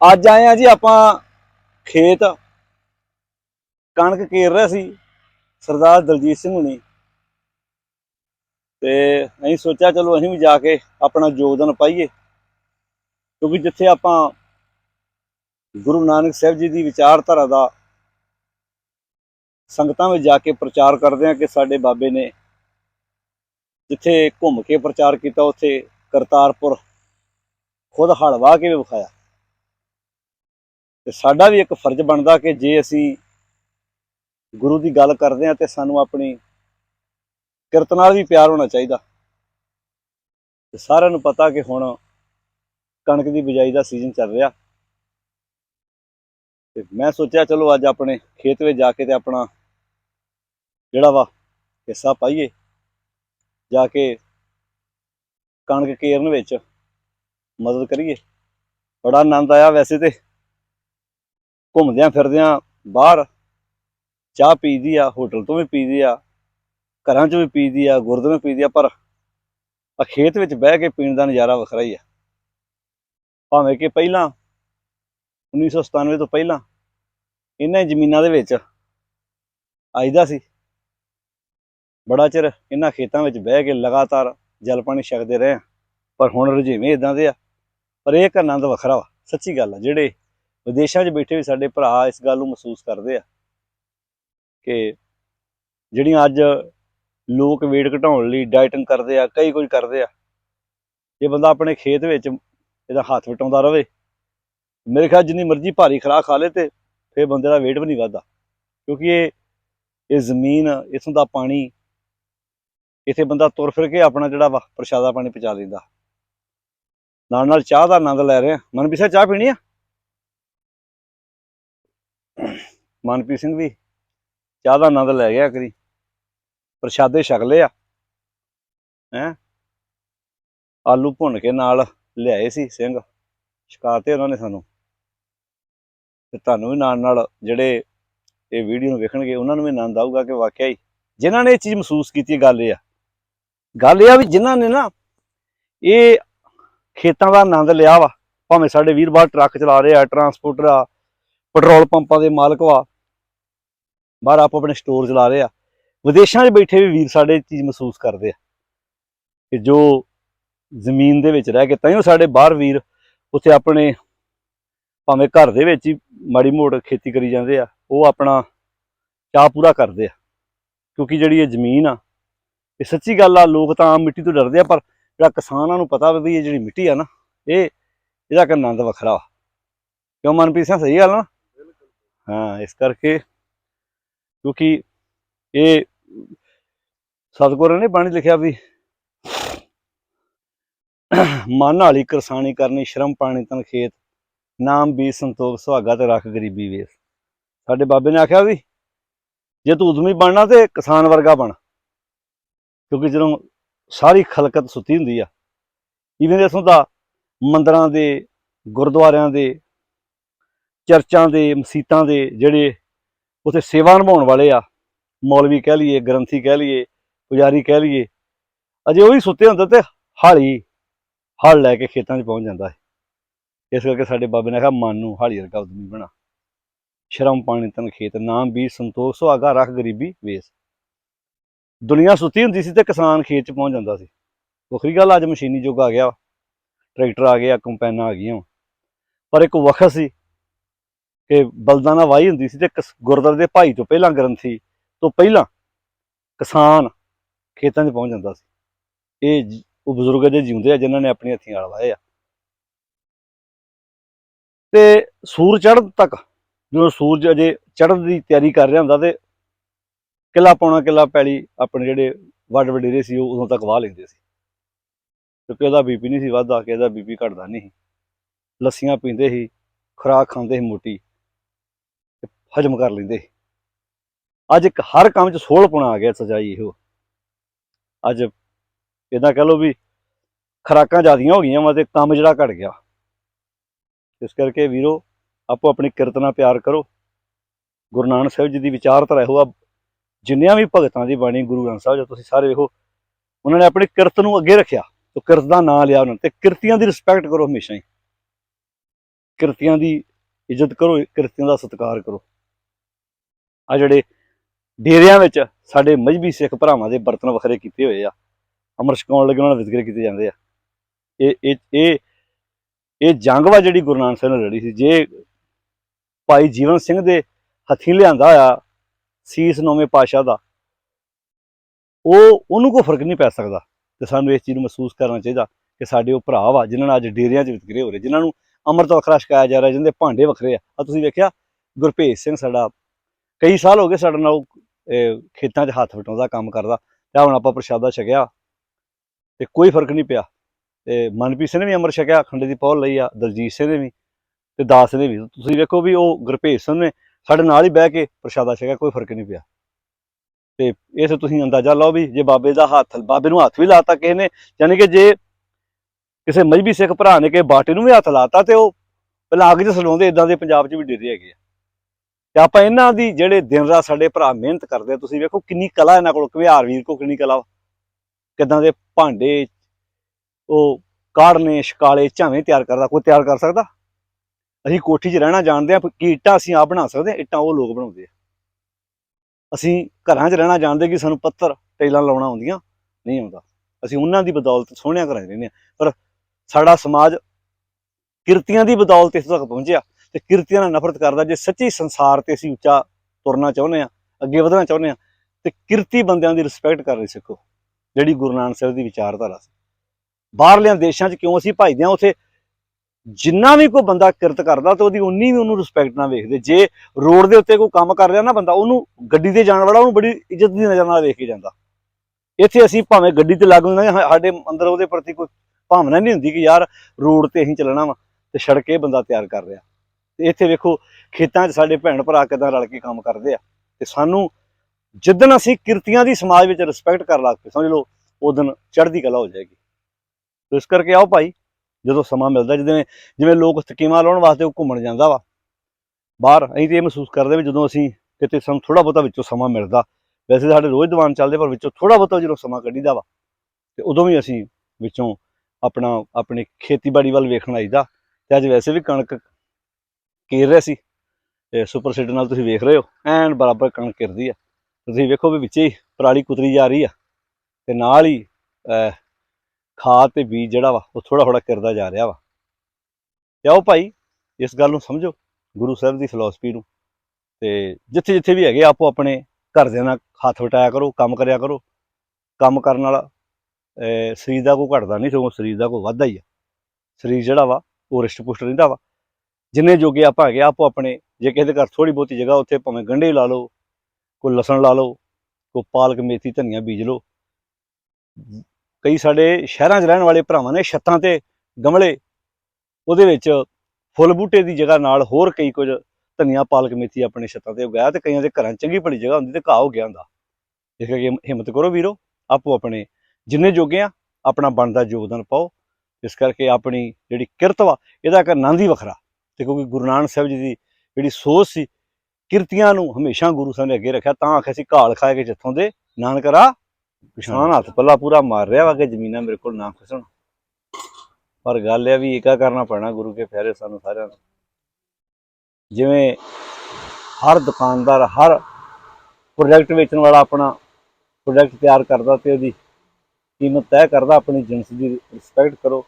ਅੱਜ ਆਏ ਆ ਜੀ ਆਪਾਂ ਖੇਤ। ਕਣਕ ਕੇਰ ਰਿਹਾ ਸੀ ਸਰਦਾਰ ਦਲਜੀਤ ਸਿੰਘ ਹੁਣੀ। ਤੇ ਅਸੀਂ ਸੋਚਿਆ ਚਲੋ ਅਸੀਂ ਵੀ ਜਾ ਕੇ ਆਪਣਾ ਯੋਗਦਾਨ ਪਾਈਏ। ਕਿਉਂਕਿ ਜਿੱਥੇ ਆਪਾਂ ਗੁਰੂ ਨਾਨਕ ਸਾਹਿਬ ਜੀ ਦੀ ਵਿਚਾਰਧਾਰਾ ਦਾ ਸੰਗਤਾਂ ਵਿੱਚ ਜਾ ਕੇ ਪ੍ਰਚਾਰ ਕਰਦੇ ਆ ਕਿ ਸਾਡੇ ਬਾਬੇ ਨੇ ਜਿੱਥੇ ਘੁੰਮ ਕੇ ਪ੍ਰਚਾਰ ਕੀਤਾ, ਉੱਥੇ ਕਰਤਾਰਪੁਰ ਖੁਦ ਹਲਵਾ ਕੇ ਵੀ ਵਿਖਾਇਆ। ਤੇ ਸਾਡਾ ਵੀ ਇੱਕ ਫਰਜ਼ ਬਣਦਾ ਕਿ ਜੇ ਅਸੀਂ ਗੁਰੂ ਦੀ ਗੱਲ ਕਰਦੇ ਆ ਤੇ ਸਾਨੂੰ ਆਪਣੀ ਕਿਰਤ ਨਾਲ ਵੀ ਪਿਆਰ ਹੋਣਾ ਚਾਹੀਦਾ। ਤੇ ਸਾਰਿਆਂ ਨੂੰ ਪਤਾ ਕਿ ਹੁਣ ਕਣਕ ਦੀ ਬਿਜਾਈ ਦਾ ਸੀਜ਼ਨ ਚੱਲ ਰਿਹਾ। ਤੇ ਮੈਂ ਸੋਚਿਆ ਚਲੋ ਅੱਜ ਆਪਣੇ ਖੇਤ ਵਿੱਚ ਜਾ ਕੇ ਤੇ ਆਪਣਾ ਜਿਹੜਾ ਵਾ ਹਿੱਸਾ ਪਾਈਏ, ਜਾ ਕੇ ਕਣਕ ਕੇਰਨ ਵਿੱਚ ਮਦਦ ਕਰੀਏ। ਬੜਾ ਆਨੰਦ ਆਇਆ ਵੈਸੇ ਤੇ। ਘੁੰਮਦਿਆਂ ਫਿਰਦਿਆਂ ਬਾਹਰ ਚਾਹ ਪੀਦੀ ਆ, ਹੋਟਲ ਤੋਂ ਵੀ ਪੀਦੀ ਆ, ਘਰਾਂ 'ਚ ਵੀ ਪੀਦੀ ਆ ਗੁਰਦੁਆਰੇ ਪੀਦੀ ਆ, ਪਰ ਆ ਖੇਤ ਵਿੱਚ ਬਹਿ ਕੇ ਪੀਣ ਦਾ ਨਜ਼ਾਰਾ ਵੱਖਰਾ ਹੀ ਆ। ਭਾਵੇਂ ਕਿ ਪਹਿਲਾਂ 1997 ਤੋਂ ਪਹਿਲਾਂ ਇਹਨਾਂ ਜ਼ਮੀਨਾਂ ਦੇ ਵਿੱਚ ਆਈਦਾ ਸੀ। ਬੜਾ ਚਿਰ ਇਹਨਾਂ ਖੇਤਾਂ ਵਿੱਚ ਬਹਿ ਕੇ ਲਗਾਤਾਰ ਜਲ ਪਾਣੀ ਛਕਦੇ ਰਹੇ ਆ, ਪਰ ਹੁਣ ਰੁਝੇਵੇਂ ਇਦਾਂ ਦੇ ਆ। ਪਰ ਇਹ ਕਰਨਾ ਆਨੰਦ ਵੱਖਰਾ ਵਾ, ਸੱਚੀ ਗੱਲ ਆ, ਜਿਹੜੇ ਵਿਦੇਸ਼ਾਂ 'ਚ ਬੈਠੇ ਵੀ ਸਾਡੇ ਭਰਾ ਇਸ ਗੱਲ ਨੂੰ ਮਹਿਸੂਸ ਕਰਦੇ ਆ ਕਿ ਜਿਹੜੀਆਂ ਅੱਜ ਲੋਕ weight ਘਟਾਉਣ ਲਈ ਡਾਈਟਿੰਗ ਕਰਦੇ ਆ, ਕਈ ਕੁਝ ਕਰਦੇ ਆ, ਜੇ ਬੰਦਾ ਆਪਣੇ ਖੇਤ ਵਿੱਚ ਇਹਦਾ ਹੱਥ ਵਟਾਉਂਦਾ ਰਵੇ, ਮੇਰੇ ਖਿਆਲ ਜਿੰਨੀ ਮਰਜ਼ੀ ਭਾਰੀ ਖਰਾ ਖਾ ਲੇ ਤੇ ਫਿਰ ਬੰਦੇ ਦਾ weight ਵੀ ਨਹੀਂ ਵੱਧਦਾ, ਕਿਉਂਕਿ ਇਹ ਇਹ ਜ਼ਮੀਨ, ਇਥੋਂ ਦਾ ਪਾਣੀ, ਇੱਥੇ ਬੰਦਾ ਤੁਰ ਫਿਰ ਕੇ ਆਪਣਾ ਜਿਹੜਾ ਵਾ ਪ੍ਰਸ਼ਾਦਾ ਪਾਣੀ ਪਚਾ ਦਿੰਦਾ ਨਾਲ ਨਾਲ ਚਾਹ ਦਾ ਆਨੰਦ ਲੈ ਰਿਹਾ। ਆ ਮਨਪ੍ਰੀਤ ਚਾਹ ਪੀਣੀ ਆ? ਮਨਪ੍ਰੀਤ ਸਿੰਘ ਵੀ ਚਾਹ ਦਾ ਆਨੰਦ ਲੈ ਗਿਆ ਕਰੀ ਪ੍ਰਸ਼ਾਦੇ ਛਕ ਲਏ ਆ। ਹੈ? ਆਲੂ ਭੁੰਨ ਕੇ ਨਾਲ ਲਿਆਏ ਸੀ ਸਿੰਘ। ਛਕਾਤੇ ਉਹਨਾਂ ਨੇ ਸਾਨੂੰ। ਤੇ ਤੁਹਾਨੂੰ ਵੀ ਨਾਲ ਨਾਲ ਜਿਹੜੇ ਇਹ ਵੀਡੀਓ ਨੂੰ ਵੇਖਣਗੇ, ਉਹਨਾਂ ਨੂੰ ਵੀ ਆਨੰਦ ਆਊਗਾ ਕਿ ਵਾਕਿਆ ਹੀ ਜਿਨ੍ਹਾਂ ਨੇ ਇਹ ਚੀਜ਼ ਮਹਿਸੂਸ ਕੀਤੀ ਗੱਲ ਇਹ ਆ। ਗੱਲ ਇਹ ਆ ਵੀ ਜਿਨ੍ਹਾਂ ਨੇ ਨਾ ਇਹ ਖੇਤਾਂ ਦਾ ਆਨੰਦ ਲਿਆ ਵਾ। ਭਾਵੇਂ ਸਾਡੇ ਵੀਰ ਬਾਹਰ ਟਰੱਕ ਚਲਾ ਰਹੇ ਆ, ਟਰਾਂਸਪੋਰਟਰ ਆ ਪੈਟਰੋਲ ਪੰਪਾਂ ਦੇ ਮਾਲਕ ਵਾ। ਬਾਹਰ ਆਪੋ ਆਪਣੇ ਸਟੋਰ ਚਲਾ ਰਹੇ ਆ। ਵਿਦੇਸ਼ਾਂ 'ਚ ਬੈਠੇ ਵੀ ਵੀਰ ਸਾਡੇ ਚੀਜ਼ ਮਹਿਸੂਸ ਕਰਦੇ ਆ। ਕਿ ਜੋ ਜ਼ਮੀਨ ਦੇ ਵਿੱਚ ਰਹਿ ਕੇ ਤਾਈਓ ਸਾਡੇ ਬਾਹਰ ਵੀਰ ਉੱਥੇ ਆਪਣੇ ਭਾਵੇਂ ਘਰ ਦੇ ਵਿੱਚ ਹੀ ਮਾੜੀ ਮੋੜ ਖੇਤੀ ਕਰੀ ਜਾਂਦੇ ਆ, ਉਹ ਆਪਣਾ ਚਾਹ ਪੂਰਾ ਕਰਦੇ ਆ। ਕਿਉਂਕਿ ਜਿਹੜੀ ਇਹ ਜ਼ਮੀਨ ਆ, ਇਹ ਸੱਚੀ ਗੱਲ ਆ, ਲੋਕ ਤਾਂ ਆਮ ਮਿੱਟੀ ਤੋਂ ਡਰਦੇ ਆ, ਪਰ ਜਿਹੜਾ ਕਿਸਾਨਾਂ ਨੂੰ ਪਤਾ ਵਾ ਵੀ ਇਹ ਜਿਹੜੀ ਮਿੱਟੀ ਆ ਨਾ, ਇਹ ਇਹਦਾ ਇੱਕ ਆਨੰਦ ਵੱਖਰਾ ਵਾ। ਕਿਉਂ ਮਨਪ੍ਰੀਤ ਸਿੰਘ? ਸਹੀ ਗੱਲ ਨਾ? ਹਾਂ, ਇਸ ਕਰਕੇ ਕਿਉਂਕਿ ਇਹ ਸਤਿਗੁਰਾਂ ਨੇ ਬਾਣੀ ਲਿਖਿਆ ਵੀ ਮਨ ਵਾਲੀ ਕਰਸਾਨੀ ਕਰਨੀ, ਸ਼ਰਮ ਪਾਣੀ ਤਨ ਖੇਤ, ਨਾਮ ਵੀ ਸੰਤੋਖ, ਸੁਹਾਗਾ ਤੇ ਰੱਖ ਗਰੀਬੀ ਵੇਸ। ਸਾਡੇ ਬਾਬੇ ਨੇ ਆਖਿਆ ਵੀ ਜੇ ਤੂੰ ਉਦਮੀ ਬਣਨਾ ਤੇ ਕਿਸਾਨ ਵਰਗਾ ਬਣ। ਕਿਉਂਕਿ ਜਦੋਂ ਸਾਰੀ ਖਲਕਤ ਸੁੱਤੀ ਹੁੰਦੀ ਆ ਇਵੇਂ ਇਥੋਂ ਦਾ ਮੰਦਰਾਂ ਦੇ, ਗੁਰਦੁਆਰਿਆਂ ਦੇ ਚਰਚਾਂ ਦੇ, ਮਸੀਤਾਂ ਦੇ ਜਿਹੜੇ ਉਥੇ ਸੇਵਾ ਨਿਭਾਉਣ ਵਾਲੇ ਆ, ਮੌਲਵੀ ਕਹਿ ਲਈਏ, ਗ੍ਰੰਥੀ ਕਹਿ ਲਈਏ, ਪੁਜਾਰੀ ਕਹਿ ਲਈਏ, ਅਜੇ ਉਹ ਵੀ ਸੁੱਤੇ ਹੁੰਦੇ ਤੇ ਹਾਲੀ, ਹਲ ਲੈ ਕੇ ਖੇਤਾਂ 'ਚ ਪਹੁੰਚ ਜਾਂਦਾ ਹੈ ਇਸ ਕਰਕੇ ਸਾਡੇ ਬਾਬੇ ਨੇ ਕਿਹਾ, ਮਨ ਨੂੰ ਹਾਲੀ ਵਰਗਾ ਉਦਮੀ ਬਣਾ। ਸ਼ਰਮ ਪਾਣੀ ਤਨ ਖੇਤ, ਨਾਮ ਵੀ ਸੰਤੋਖ, ਸੁਹਾਗਾ ਰੱਖ ਗਰੀਬੀ ਵੇਸ। ਦੁਨੀਆ ਸੁੱਤੀ ਹੁੰਦੀ ਸੀ ਤੇ ਕਿਸਾਨ ਖੇਤ 'ਚ ਪਹੁੰਚ ਜਾਂਦਾ ਸੀ। ਵੱਖਰੀ ਗੱਲ ਅੱਜ ਮਸ਼ੀਨੀ ਯੁੱਗ ਆ ਗਿਆ, ਟਰੈਕਟਰ ਆ ਗਿਆ ਕੰਪੈਨਾਂ ਆ ਗਈਆਂ। ਵਾਂ। ਪਰ ਇੱਕ ਵਕਤ ਸੀ ਕਿ ਬਲਦਾਂ ਨਾਲ ਵਾਹੀ ਹੁੰਦੀ ਸੀ ਤੇ ਕਿਸ- ਗੁਰਦੁਆਰੇ ਦੇ ਭਾਈ ਤੋਂ ਪਹਿਲਾਂ ਗ੍ਰੰਥੀ ਤੋਂ ਪਹਿਲਾਂ ਕਿਸਾਨ ਖੇਤਾਂ 'ਚ ਪਹੁੰਚ ਜਾਂਦਾ ਸੀ। ਇਹ ਉਹ ਬਜ਼ੁਰਗ ਜੇ ਜਿਉਂਦੇ ਆ, ਜਿਨ੍ਹਾਂ ਨੇ ਆਪਣੀ ਹੱਥੀਆਂ ਹਲ ਵਾਏ ਆ। ਤੇ ਸੂਰ ਚੜ੍ਹਨ ਤੱਕ, ਜਦੋਂ ਸੂਰਜ ਅਜੇ ਚੜ੍ਹਨ ਦੀ ਤਿਆਰੀ ਕਰ ਰਿਹਾ ਹੁੰਦਾ ਤੇ ਕਿੱਲਾ ਪਾਉਣਾ ਕਿੱਲਾ ਪੈਲੀ ਆਪਣੇ ਜਿਹੜੇ ਵੱਡ ਵਡੇਰੇ ਸੀ, ਉਹ ਉਦੋਂ ਤੱਕ ਵਾਹ ਲੈਂਦੇ ਸੀ। ਕਿਉਂਕਿ ਉਹਦਾ ਬੀਪੀ ਨਹੀਂ ਸੀ ਵੱਧਦਾ ਕਿ ਇਹਦਾ ਬੀਪੀ ਘਟਦਾ ਨਹੀਂ ਸੀ। ਲੱਸੀਆਂ ਪੀਂਦੇ ਸੀ, ਖੁਰਾਕ ਖਾਂਦੇ ਸੀ ਮੋਟੀ। ਹਜਮ ਕਰ ਲੈਂਦੇ। ਅੱਜ ਇੱਕ ਹਰ ਕੰਮ 'ਚ ਸੋਹਲ ਪੁਣਾ ਆ ਗਿਆ ਸਜਾਈ ਇਹੋ। ਅੱਜ ਇਦਾਂ ਕਹ ਲਓ ਵੀ ਖਰਾਕਾਂ ਜ਼ਿਆਦੀਆਂ ਹੋ ਗਈਆਂ ਵਾ ਤੇ ਕੰਮ ਜਿਹੜਾ ਘਟ ਗਿਆ। ਇਸ ਕਰਕੇ ਵੀਰੋ, ਆਪੋ ਆਪਣੀ ਕਿਰਤ ਨਾਲ ਪਿਆਰ ਕਰੋ। ਗੁਰੂ ਨਾਨਕ ਸਾਹਿਬ ਜੀ ਦੀ ਵਿਚਾਰਧਾਰਾ ਇਹੋ ਆ। ਜਿੰਨਿਆਂ ਵੀ ਭਗਤਾਂ ਦੀ ਬਾਣੀ ਗੁਰੂ ਗ੍ਰੰਥ ਸਾਹਿਬ ਜੋ ਤੁਸੀਂ ਸਾਰੇ ਵੇਖੋ ਉਹਨਾਂ ਨੇ ਆਪਣੀ ਕਿਰਤ ਨੂੰ ਅੱਗੇ ਰੱਖਿਆ। ਤੇ ਕਿਰਤ ਦਾ ਨਾਂ ਲਿਆ ਉਹਨਾਂ ਨੇ ਤੇ ਕਿਰਤੀਆਂ ਦੀ ਰਿਸਪੈਕਟ ਕਰੋ ਹਮੇਸ਼ਾ ਹੀ। ਕਿਰਤੀਆਂ ਦੀ ਇੱਜ਼ਤ ਕਰੋ, ਕਿਰਤੀਆਂ ਦਾ ਸਤਿਕਾਰ ਕਰੋ। ਆ ਜਿਹੜੇ ਡੇਰਿਆਂ ਵਿੱਚ ਸਾਡੇ ਮਜਬੀ ਸਿੱਖ ਭਰਾਵਾਂ ਦੇ ਬਰਤਨ ਵੱਖਰੇ ਕੀਤੇ ਹੋਏ ਆ, ਅਮਰ ਛਕਾਉਣ ਲੱਗੇ ਉਹਨਾਂ ਨਾਲ ਵਿਤਕਰੇ ਕੀਤੇ ਜਾਂਦੇ ਆ। ਇਹ ਇਹ ਇਹ ਇਹ ਜੰਗ ਵਾ ਜਿਹੜੀ ਗੁਰੂ ਨਾਨਕ ਸਾਹਿਬ ਨੇ ਲੜੀ ਸੀ, ਜੇ ਭਾਈ ਜੀਵਨ ਸਿੰਘ ਦੇ ਹੱਥੀਂ ਲਿਆਂਦਾ ਹੋਇਆ ਸੀਸ ਨੌਵੇਂ ਪਾਸ਼ਾ ਦਾ, ਉਹ, ਉਹਨੂੰ ਕੋਈ ਫ਼ਰਕ ਨਹੀਂ ਪੈ ਸਕਦਾ ਤੇ ਸਾਨੂੰ ਇਸ ਚੀਜ਼ ਨੂੰ ਮਹਿਸੂਸ ਕਰਨਾ ਚਾਹੀਦਾ ਕਿ ਸਾਡੇ ਉਹ ਭਰਾ ਵਾ ਜਿਨ੍ਹਾਂ ਨਾਲ ਅੱਜ ਡੇਰਿਆਂ 'ਚ ਵਿਤਕਰੇ ਹੋ ਰਹੇ, ਜਿਨ੍ਹਾਂ ਨੂੰ ਅੰਮ੍ਰਿਤ ਵੱਖਰਾ ਛਕਾਇਆ ਜਾ ਰਿਹਾ, ਜਿਨ੍ਹਾਂ ਭਾਂਡੇ ਵੱਖਰੇ ਆ। ਆ ਤੁਸੀਂ ਵੇਖਿਆ ਗੁਰਭੇਜ ਸਿੰਘ ਸਾਡਾ ਕਈ ਸਾਲ ਹੋ ਗਏ ਸਾਡੇ ਨਾਲ ਉਹ, ਖੇਤਾਂ 'ਚ ਹੱਥ ਵਟਾਉਂਦਾ ਕੰਮ ਕਰਦਾ ਤੇ ਹੁਣ ਆਪਾਂ ਪ੍ਰਸ਼ਾਦਾ ਛਕਿਆ ਤੇ ਕੋਈ ਫ਼ਰਕ ਨਹੀਂ ਪਿਆ। ਤੇ ਮਨਪ੍ਰੀਤ ਸਿੰਘ ਨੇ ਵੀ ਅੰਮ੍ਰਿਤ ਛਕਿਆ ਖੰਡੇ ਦੀ ਪੌਲ ਲਈ ਆ ਦਲਜੀਤ ਸਿੰਘ ਨੇ ਵੀ ਤੇ ਦਾਸ ਨੇ ਵੀ। ਤੁਸੀਂ ਵੇਖੋ ਵੀ ਉਹ ਗੁਰਭੇਜ ਸਿੰਘ ਨੇ ਸਾਡੇ ਨਾਲ ਹੀ ਬਹਿ ਕੇ ਪ੍ਰਸ਼ਾਦਾ ਛਕਿਆ ਕੋਈ ਫ਼ਰਕ ਨਹੀਂ ਪਿਆ। ਤੇ ਇਸ ਤੁਸੀਂ ਅੰਦਾਜ਼ਾ ਲਾਓ ਵੀ ਜੇ ਬਾਬੇ ਦਾ ਹੱਥ ਬਾਬੇ ਨੂੰ ਹੱਥ ਵੀ ਲਾਤਾ ਕਿਸੇ ਨੇ ਯਾਨੀ ਕਿ ਜੇ ਕਿਸੇ ਮਜਬੀ ਸਿੱਖ ਭਰਾ ਨੇ ਕਿ ਬਾਟੇ ਨੂੰ ਵੀ ਹੱਥ ਲਾਤਾ ਤੇ ਉਹ ਪਹਿਲਾਂ ਅੱਗ 'ਚ ਸਲਾਉਂਦੇ ਇਦਾਂ ਦੇ ਪੰਜਾਬ 'ਚ ਵੀ ਡੇਰੇ ਹੈਗੇ ਆ। ਤੇ ਆਪਾਂ ਇਹਨਾਂ ਦੀ ਜਿਹੜੇ ਦਿਨ ਰਾਤ ਸਾਡੇ ਭਰਾ ਮਿਹਨਤ ਕਰਦੇ ਆ, ਤੁਸੀਂ ਵੇਖੋ ਕਿੰਨੀ ਕਲਾ ਇਹਨਾਂ ਕੋਲ ਘਵਿਆਰ ਵੀਰ ਕੋ ਕਿੰਨੀ ਕਲਾ ਵਾ। ਕਿੱਦਾਂ ਦੇ ਭਾਂਡੇ ਉਹ ਕਾੜਨੇ ਸ਼ਕਾਲੇ ਝਾਵੇਂ ਤਿਆਰ ਕਰਦਾ, ਕੋਈ ਤਿਆਰ ਕਰ ਸਕਦਾ? ਅਸੀਂ ਕੋਠੀ 'ਚ ਰਹਿਣਾ ਜਾਣਦੇ ਆ, ਕਿ ਇੱਟਾਂ ਅਸੀਂ ਆਪ ਬਣਾ ਸਕਦੇ ਆ, ਇੱਟਾਂ ਉਹ ਲੋਕ ਬਣਾਉਂਦੇ ਆ। ਅਸੀਂ ਘਰਾਂ 'ਚ ਰਹਿਣਾ ਜਾਣਦੇ ਕਿ ਸਾਨੂੰ ਪੱਥਰ, ਟੇਲਾਂ ਲਾਉਣਾ ਆਉਂਦੀਆਂ, ਨਹੀਂ ਆਉਂਦਾ। ਅਸੀਂ ਉਹਨਾਂ ਦੀ ਬਦੌਲਤ ਸੋਹਣਿਆਂ ਘਰਾਂ 'ਚ ਰਹਿੰਦੇ ਆ। ਪਰ ਸਾਡਾ ਸਮਾਜ ਕਿਰਤੀਆਂ ਦੀ ਬਦੌਲਤ ਇਸ ਤੱਕ ਪਹੁੰਚਿਆ। ਤੇ ਕਿਰਤੀਆਂ ਨਾਲ ਨਫ਼ਰਤ ਕਰਦਾ ਜੇ ਸੱਚੀ ਸੰਸਾਰ ਤੇ ਅਸੀਂ ਉੱਚਾ ਤੁਰਨਾ ਚਾਹੁੰਦੇ ਆ ਅੱਗੇ ਵਧਣਾ ਚਾਹੁੰਦੇ ਆ ਤੇ ਕਿਰਤੀ ਬੰਦਿਆਂ ਦੀ ਰਿਸਪੈਕਟ ਕਰਨੀ ਸਿੱਖੋ, ਜਿਹੜੀ ਗੁਰੂ ਨਾਨਕ ਸਾਹਿਬ ਦੀ ਵਿਚਾਰਧਾਰਾ ਸੀ। ਬਾਹਰਲਿਆਂ ਦੇਸ਼ਾਂ 'ਚ ਕਿਉਂ ਅਸੀਂ ਭਜਦੇ ਆ ਉਥੇ ਜਿੰਨਾ ਵੀ ਕੋਈ ਬੰਦਾ ਕਿਰਤ ਕਰਦਾ, ਤੇ ਉਹਦੀ ਉਨੀ ਵੀ ਉਹਨੂੰ ਰਿਸਪੈਕਟ ਨਾਲ ਵੇਖਦੇ। ਜੇ ਰੋਡ ਦੇ ਉੱਤੇ ਕੋਈ ਕੰਮ ਕਰ ਰਿਹਾ ਨਾ ਬੰਦਾ, ਉਹਨੂੰ ਗੱਡੀ ਤੇ ਜਾਣ ਵਾਲਾ ਉਹਨੂੰ ਬੜੀ ਇੱਜ਼ਤ ਦੀ ਨਜ਼ਰ ਨਾਲ ਵੇਖ ਕੇ ਜਾਂਦਾ। ਇੱਥੇ ਅਸੀਂ ਭਾਵੇਂ ਗੱਡੀ ਤੇ ਲੱਗ ਜਾਂਦੇ ਹਾਂ, ਸਾਡੇ ਅੰਦਰ ਉਹਦੇ ਪ੍ਰਤੀ ਕੋਈ ਭਾਵਨਾ ਨਹੀਂ ਹੁੰਦੀ ਕਿ ਯਾਰ ਰੋਡ ਤੇ ਅਸੀਂ ਚੱਲਣਾ ਵਾ, ਤੇ ਸੜਕ ਇਹ ਬੰਦਾ ਤਿਆਰ ਕਰ ਰਿਹਾ। ਤੇ ਇੱਥੇ ਵੇਖੋ, ਖੇਤਾਂ 'ਚ ਸਾਡੇ ਭੈਣ ਭਰਾ ਕਿਦਾਂ ਰਲ ਕੇ ਕੰਮ ਕਰਦੇ ਆ। ਤੇ ਸਾਨੂੰ ਜਿੱਦਣ ਅਸੀਂ ਕਿਰਤੀਆਂ ਦੀ ਸਮਾਜ ਵਿੱਚ ਰਿਸਪੈਕਟ ਕਰ ਲੱਗ ਪਏ, ਸਮਝ ਲਓ ਉਦੋਂ ਚੜ੍ਹਦੀ ਕਲਾ ਹੋ ਜਾਏਗੀ। ਤੇ ਇਸ ਕਰਕੇ ਆਓ ਭਾਈ, ਜਦੋਂ ਸਮਾਂ ਮਿਲਦਾ, ਜਿਵੇਂ ਜਿਵੇਂ ਲੋਕ ਸਕੀਮਾਂ ਲਾਉਣ ਵਾਸਤੇ ਉਹ ਘੁੰਮਣ ਜਾਂਦਾ ਵਾ, ਬਾਹਰ ਅਸੀਂ ਤੇ ਇਹ ਮਹਿਸੂਸ ਕਰਦੇ ਵੀ ਜਦੋਂ ਅਸੀਂ ਕਿਤੇ ਸਾਨੂੰ ਥੋੜਾ ਬਹੁਤਾ ਵਿੱਚੋਂ ਸਮਾਂ ਮਿਲਦਾ, ਵੈਸੇ ਸਾਡੇ ਰੋਜ਼ ਦੀਵਾਨ ਚੱਲਦੇ, ਪਰ ਵਿੱਚੋਂ ਥੋੜਾ ਬਹੁਤਾ ਜਦੋਂ ਸਮਾਂ ਕੱਢੀਦਾ ਵਾ, ਤੇ ਉਦੋਂ ਵੀ ਅਸੀਂ ਵਿੱਚੋਂ ਆਪਣਾ, ਆਪਣੀ ਖੇਤੀਬਾੜੀ ਵੱਲ ਵੇਖਣ ਆਈਦਾ। ਤੇ ਅੱਜ ਵੈਸੇ ਵੀ ਕਣਕ ਕੀਰ ਰਿਹਾ ਸੀ। ਤੇ ਸੁਪਰ ਸੀਡਰ ਨਾਲ ਤੁਸੀਂ ਵੇਖ ਰਹੇ ਹੋ, ਐਨ ਬਰਾਬਰ ਕਣਕ ਕਿਰਦੀ ਆ। ਤੁਸੀਂ ਵੇਖੋ ਵੀ ਵਿੱਚੇ ਹੀ ਪਰਾਲੀ ਕੁਤਰੀ ਜਾ ਰਹੀ ਆ ਤੇ ਨਾਲ ਹੀ ਖਾਦ ਤੇ ਬੀਜ ਜਿਹੜਾ ਵਾ, ਉਹ ਥੋੜਾ ਥੋੜਾ ਕਿਰਦਾ ਜਾ ਰਿਹਾ ਵਾ। ਤੇ ਆਓ ਭਾਈ, ਇਸ ਗੱਲ ਨੂੰ ਸਮਝੋ, ਗੁਰੂ ਸਾਹਿਬ ਦੀ ਫਿਲਾਸਫੀ ਨੂੰ। ਤੇ ਜਿੱਥੇ ਜਿੱਥੇ ਵੀ ਹੈਗੇ ਆਪੋ ਆਪਣੇ ਘਰਦਿਆਂ ਨਾਲ ਹੱਥ ਵਟਾਇਆ ਕਰੋ, ਕੰਮ ਕਰਿਆ ਕਰੋ। ਕੰਮ ਕਰਨ ਵਾਲਾ ਸਰੀਰ ਦਾ ਕੋਈ ਘਟਦਾ ਨਹੀਂ, ਸਗੋਂ ਸਰੀਰ ਦਾ ਕੋਈ ਵਾਧਾ ਹੀ ਆ। ਸਰੀਰ ਜਿਹੜਾ ਵਾ, ਉਹ ਰਿਸ਼ਟ ਪੁਸ਼ਟ ਰਹਿੰਦਾ ਵਾ। ਜਿੰਨੇ ਜੋਗੇ ਆਪਾਂ ਹੈਗੇ ਆਪੋ ਆਪਣੇ, ਜੇ ਕਿਸੇ ਦੇ ਘਰ ਥੋੜੀ ਬਹੁਤੀ ਜਗ੍ਹਾ ਉੱਥੇ ਭਾਵੇਂ ਗੰਢੇ ਲਾ ਲਓ, ਕੋਈ ਲਸਣ ਲਾ ਲਓ, ਕੋਈ ਪਾਲਕ, ਮੇਥੀ, ਧਨੀਆ ਬੀਜ ਲਓ। ਕਈ ਸਾਡੇ ਸ਼ਹਿਰਾਂ 'ਚ ਰਹਿਣ ਵਾਲੇ ਭਰਾਵਾਂ ਨੇ ਛੱਤਾਂ ਤੇ ਗਮਲੇ, ਉਹਦੇ ਵਿੱਚ ਫੁੱਲ ਬੂਟੇ ਦੀ ਜਗ੍ਹਾ ਨਾਲ ਹੋਰ ਕਈ ਕੁਝ ਧਨੀਆ, ਪਾਲਕ, ਮੇਥੀ ਆਪਣੇ ਛੱਤਾਂ ਤੇ ਉਗਾਇਆ ਤੇ ਕਈਆਂ ਦੇ ਘਰਾਂ ਚੰਗੀ ਭਲੀ ਜਗ੍ਹਾ ਹੁੰਦੀ ਤੇ ਘਾਹ ਹੋ ਗਿਆ ਹੁੰਦਾ। ਇਸ ਕਰਕੇ ਹਿੰਮਤ ਕਰੋ ਵੀਰੋ, ਆਪੋ ਆਪਣੇ, ਜਿੰਨੇ ਜੋਗੇ ਆ, ਆਪਣਾ ਬਣਦਾ ਯੋਗਦਾਨ ਪਾਓ। ਇਸ ਕਰਕੇ ਆਪਣੀ ਜਿਹੜੀ ਕਿਰਤ ਵਾ, ਇਹਦਾ ਇੱਕ ਆਨੰਦ ਹੀ ਵੱਖਰਾ। ਤੇ ਕਿਉਂਕਿ ਗੁਰੂ ਨਾਨਕ ਸਾਹਿਬ ਜੀ ਦੀ ਜਿਹੜੀ ਸੋਚ ਸੀ, ਕਿਰਤੀਆਂ ਨੂੰ ਹਮੇਸ਼ਾ ਗੁਰੂ ਸਾਹਿਬ ਨੇ ਅੱਗੇ ਰੱਖਿਆ, ਤਾਂ ਆਖਿਆ ਸੀ ਘਾਲ ਖਾ ਕੇ ਜਿੱਥੋਂ ਦੇ ਨਾਨਕ ਰਾ ਕਿਸਾਨ ਹੱਥ, ਪੱਲਾ ਪੂਰਾ ਮਾਰ ਰਿਹਾ ਵਾ ਕਿ ਜ਼ਮੀਨਾਂ ਮੇਰੇ ਕੋਲ ਨਾ ਖਸਣ। ਪਰ ਗੱਲ ਇਹ ਵੀ ਏਕਾ ਕਰਨਾ ਪੈਣਾ ਗੁਰੂ ਕੇ ਫੇਰੇ ਸਾਨੂੰ ਸਾਰਿਆਂ ਨੂੰ। ਜਿਵੇਂ ਹਰ ਦੁਕਾਨਦਾਰ, ਹਰ ਪ੍ਰੋਡਕਟ ਵੇਚਣ ਵਾਲਾ ਆਪਣਾ ਪ੍ਰੋਡਕਟ ਤਿਆਰ ਕਰਦਾ ਤੇ ਉਹਦੀ ਕੀਮਤ ਤੈਅ ਕਰਦਾ, ਆਪਣੀ ਜਿੰਸ ਦੀ ਰਿਸਪੈਕਟ ਕਰੋ।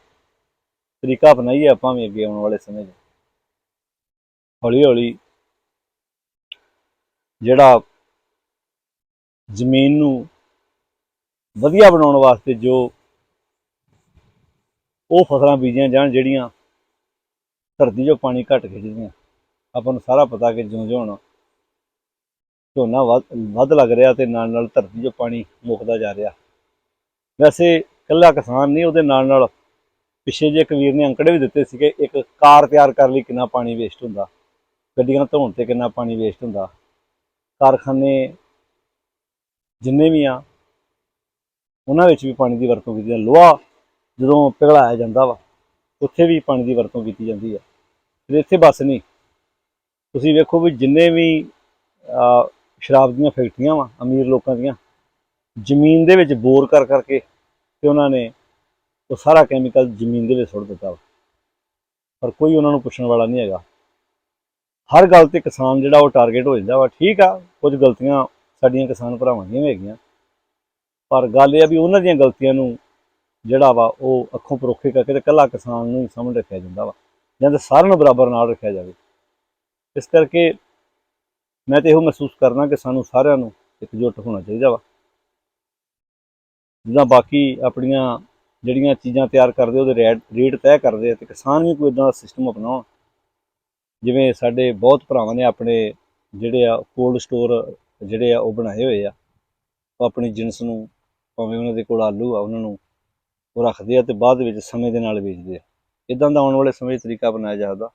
ਤਰੀਕਾ ਅਪਣਾਈਏ ਆਪਾਂ ਵੀ ਅੱਗੇ ਆਉਣ ਵਾਲੇ ਸਮੇਂ 'ਚ। ਹੌਲੀ ਹੌਲੀ ਜਿਹੜਾ ਜ਼ਮੀਨ ਨੂੰ ਵਧੀਆ ਬਣਾਉਣ ਵਾਸਤੇ ਜੋ ਉਹ ਫਸਲਾਂ ਬੀਜੀਆਂ ਜਾਣ, ਜਿਹੜੀਆਂ ਧਰਤੀ 'ਚੋਂ ਪਾਣੀ ਘਟ ਖਿੱਚਦੀਆਂ। ਆਪਾਂ ਨੂੰ ਸਾਰਾ ਪਤਾ ਕਿ ਜਿਉਂ ਜਿਉਂ ਹੁਣ ਝੋਨਾ ਵੱਧ ਵੱਧ ਲੱਗ ਰਿਹਾ ਤੇ ਨਾਲ ਨਾਲ ਧਰਤੀ 'ਚੋਂ ਪਾਣੀ ਮੁੱਕਦਾ ਜਾ ਰਿਹਾ। ਵੈਸੇ ਇਕੱਲਾ ਕਿਸਾਨ ਨਹੀਂ, ਉਹਦੇ ਨਾਲ ਨਾਲ ਪਿੱਛੇ ਜੇ ਕਬੀਰ ਨੇ ਅੰਕੜੇ ਵੀ ਦਿੱਤੇ ਸੀਗੇ, ਇੱਕ ਕਾਰ ਤਿਆਰ ਕਰਨ ਲਈ ਕਿੰਨਾ ਪਾਣੀ ਵੇਸਟ ਹੁੰਦਾ। ਗੱਡੀਆਂ ਧੋਣ ਤੇ ਕਿੰਨਾ ਪਾਣੀ ਵੇਸਟ ਹੁੰਦਾ। ਕਾਰਖਾਨੇ ਜਿੰਨੇ ਵੀ ਆ, ਉਹਨਾਂ ਵਿੱਚ ਵੀ ਪਾਣੀ ਦੀ ਵਰਤੋਂ ਕੀਤੀ ਜਾਂਦੀ ਲੋਹਾ ਜਦੋਂ ਪਿਘਲਾਇਆ ਜਾਂਦਾ ਵਾ, ਉੱਥੇ ਵੀ ਪਾਣੀ ਦੀ ਵਰਤੋਂ ਕੀਤੀ ਜਾਂਦੀ ਆ। ਤੇ ਇੱਥੇ ਬਸ ਨਹੀਂ। ਤੁਸੀਂ ਵੇਖੋ ਵੀ ਜਿੰਨੇ ਵੀ ਸ਼ਰਾਬ ਦੀਆਂ ਫੈਕਟਰੀਆਂ ਵਾ, ਅਮੀਰ ਲੋਕਾਂ ਦੀਆਂ, ਜ਼ਮੀਨ ਦੇ ਵਿੱਚ ਬੋਰ ਕਰ ਕਰਕੇ ਤੇ ਉਹਨਾਂ ਨੇ ਉਹ ਸਾਰਾ ਕੈਮੀਕਲ ਜ਼ਮੀਨ ਦੇ ਵਿੱਚ ਸੁੱਟ ਦਿੱਤਾ ਵਾ। ਪਰ ਕੋਈ ਉਹਨਾਂ ਨੂੰ ਪੁੱਛਣ ਵਾਲਾ ਨਹੀਂ ਹੈਗਾ। ਹਰ ਗੱਲ ਤੇ ਕਿਸਾਨ ਜਿਹੜਾ ਉਹ ਟਾਰਗੇਟ ਹੋ ਜਾਂਦਾ ਵਾ, ਠੀਕ ਆ, ਕੁਝ ਗਲਤੀਆਂ ਸਾਡੀਆਂ ਕਿਸਾਨ ਭਰਾਵਾਂ ਦੀਆਂ ਵੀ ਹੈਗੀਆਂ। ਪਰ ਗੱਲ ਇਹ ਆ ਵੀ ਉਹਨਾਂ ਦੀਆਂ ਗਲਤੀਆਂ ਨੂੰ ਜਿਹੜਾ ਵਾ ਉਹ ਅੱਖੋਂ ਪਰੋਖੇ ਕਰਕੇ ਤੇ ਇਕੱਲਾ ਕਿਸਾਨ ਨੂੰ ਹੀ ਸਮਝ ਰੱਖਿਆ ਜਾਂਦਾ ਵਾ, ਜਾਂ ਤੇ ਸਾਰਿਆਂ ਨੂੰ ਬਰਾਬਰ ਨਾਲ ਰੱਖਿਆ ਜਾਵੇ। ਇਸ ਕਰਕੇ ਮੈਂ ਤੇ ਇਹੋ ਮਹਿਸੂਸ ਕਰਨਾ ਕਿ ਸਾਨੂੰ ਸਾਰਿਆਂ ਨੂੰ ਇਕਜੁੱਟ ਹੋਣਾ ਚਾਹੀਦਾ ਵਾ। ਜਿੱਦਾਂ ਬਾਕੀ ਆਪਣੀਆਂ ਜਿਹੜੀਆਂ ਚੀਜ਼ਾਂ ਤਿਆਰ ਕਰਦੇ ਉਹਦੇ ਰੇਟ ਰੇਟ ਤੈਅ ਕਰਦੇ ਆ ਤੇ ਕਿਸਾਨ ਵੀ ਕੋਈ ਇਦਾਂ ਦਾ ਸਿਸਟਮ ਅਪਣਾਉਣ। ਜਿਵੇਂ ਸਾਡੇ ਬਹੁਤ ਭਰਾਵਾਂ ਨੇ ਆਪਣੇ ਜਿਹੜੇ ਆ ਕੋਲਡ ਸਟੋਰ ਜਿਹੜੇ ਆ ਉਹ ਬਣਾਏ ਹੋਏ ਆ, ਉਹ ਆਪਣੀ ਜਿੰਸ ਨੂੰ ਭਾਵੇਂ ਉਹਨਾਂ ਦੇ ਕੋਲ ਆਲੂ ਆ, ਉਹਨਾਂ ਨੂੰ ਉਹ ਰੱਖਦੇ ਆ ਤੇ ਬਾਅਦ ਵਿੱਚ ਸਮੇਂ ਦੇ ਨਾਲ ਵੇਚਦੇ ਆ। ਇਦਾਂ ਦਾ ਆਉਣ ਵਾਲੇ ਸਮੇਂ ਤਰੀਕਾ ਬਣਾਇਆ ਜਾਦਾ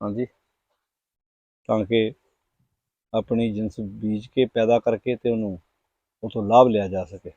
ਹਾਂਜੀ। ਤਾਂ ਕਿ ਆਪਣੀ ਜਿੰਸ ਬੀਜ ਕੇ ਪੈਦਾ ਕਰਕੇ ਤੇ ਉਹਨੂੰ ਉਥੋਂ ਲਾਭ ਲਿਆ ਜਾ ਸਕੇ।